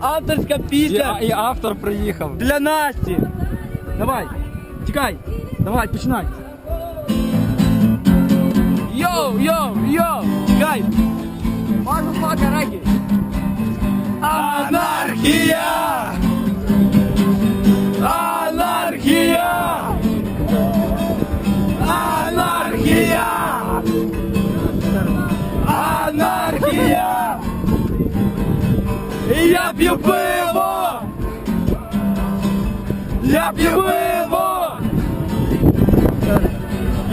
Авторська І, пісня і автор приїхав. для Насті. Давай, тікай. Давай, починай. Йоу, йоу, йоу, тікай. Мазафака, регі. Анархія! Анархія! Анархія! Анархія! Я п'ю пиво! Я п'ю пиво!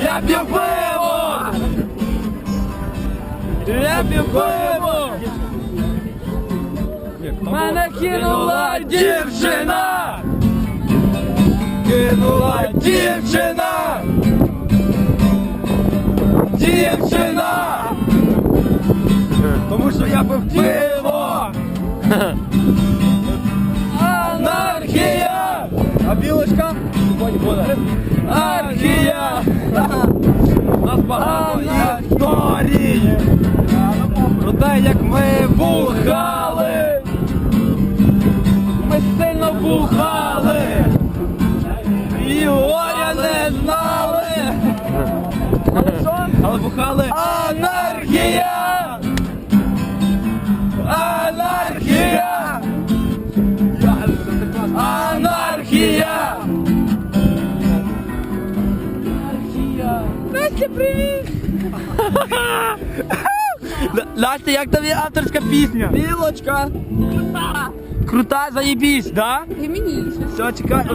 Я п'ю пиво! Я п'ю пиво! Мене кинула дівчина! Кинула дівчина! Дівчина! Тому що я пив пиво! Анархія! А білочка? Анархія! Нас багато історій! Про те, як ми бухали! Ми сильно бухали! І горя не знали! Але бухали! Анархія! Настя, привіт! Настя, як тобі авторська пісня? Білочка! Крута, заєбісь, да? Фемініше. Все, чекай,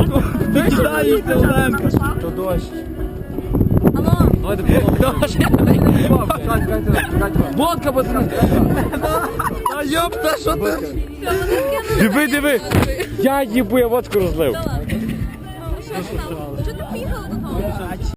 ти читаєш, ти Оленка. То дощ. Алло. Дощ. Водка, пацани. А ёпта, що ти? Диви, диви. Я їбу, я водку розлив. Що ти поїхала додому?